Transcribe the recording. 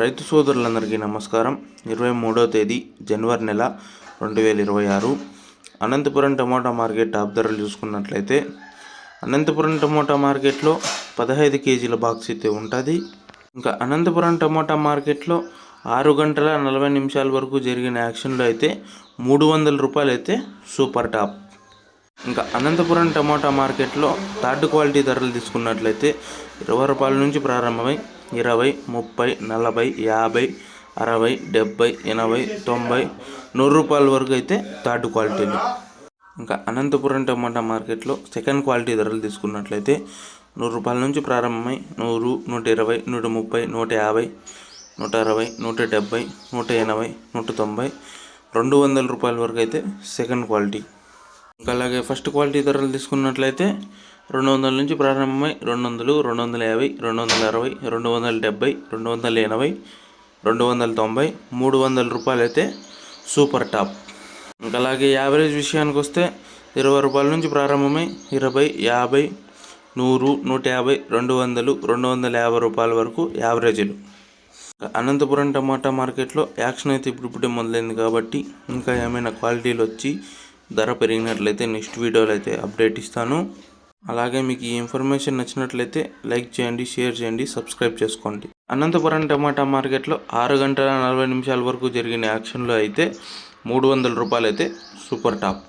రైతు సోదరులందరికీ నమస్కారం. ఇరవై మూడవ తేదీ జనవరి నెల రెండు వేల ఇరవై ఆరు. అనంతపురం టమోటా మార్కెట్ టాప్ ధరలు చూసుకున్నట్లయితే అనంతపురం టమోటా మార్కెట్లో పదహైదు కేజీల బాక్స్ అయితే ఉంటుంది. ఇంకా అనంతపురం టమోటా మార్కెట్లో ఆరు గంటల నలభై నిమిషాల వరకు జరిగిన యాక్షన్లో అయితే మూడు వందల రూపాయలు అయితే సూపర్ టాప్. ఇంకా అనంతపురం టమోటా మార్కెట్లో థర్డ్ క్వాలిటీ ధరలు తీసుకున్నట్లయితే ఇరవై రూపాయల నుంచి ప్రారంభమై ఇరవై ముప్పై నలభై యాభై అరవై డెబ్బై ఎనభై తొంభై నూరు రూపాయల వరకు అయితే థర్డ్ క్వాలిటీలు ఇంకా అనంతపురం టమాటా మార్కెట్లో సెకండ్ క్వాలిటీ ధరలు తీసుకున్నట్లయితే నూరు రూపాయల నుంచి ప్రారంభమై నూరు నూట ఇరవై నూట ముప్పై నూట యాభై నూట అరవై నూట డెబ్బై నూట ఎనభై నూట తొంభై రెండు వందల రూపాయల వరకు అయితే సెకండ్ క్వాలిటీ. ఇంకా అలాగే ఫస్ట్ క్వాలిటీ ధరలు తీసుకున్నట్లయితే రెండు వందల నుంచి ప్రారంభమై రెండు వందలు రెండు వందల యాభై రెండు వందల అరవై రెండు వందల డెబ్బై రెండు వందల ఎనభై రెండు వందల తొంభై మూడు వందల రూపాయలు అయితే సూపర్ టాప్. ఇంకా అలాగే యావరేజ్ విషయానికి వస్తే ఇరవై రూపాయల నుంచి ప్రారంభమై ఇరవై యాభై నూరు నూట యాభై రెండు వందలు రెండు వందల యాభై రూపాయల వరకు యావరేజీలు. అనంతపురం టమాటా మార్కెట్లో యాక్షన్ అయితే ఇప్పుడిప్పుడే మొదలైంది కాబట్టి ఇంకా ఏమైనా క్వాలిటీలు వచ్చి ధర పెరిగినట్లయితే నెక్స్ట్ వీడియోలో అయితే అప్డేట్ ఇస్తాను. అలాగే మీకు ఈ ఇన్ఫర్మేషన్ నచ్చినట్లయితే లైక్ చేయండి షేర్ చేయండి సబ్స్క్రైబ్ చేసుకోండి. అనంతపురం టమాటా మార్కెట్లో ఆరు గంటల నలభై నిమిషాల వరకు జరిగిన యాక్షన్లో అయితే మూడు వందల రూపాయలు అయితే సూపర్ టాప్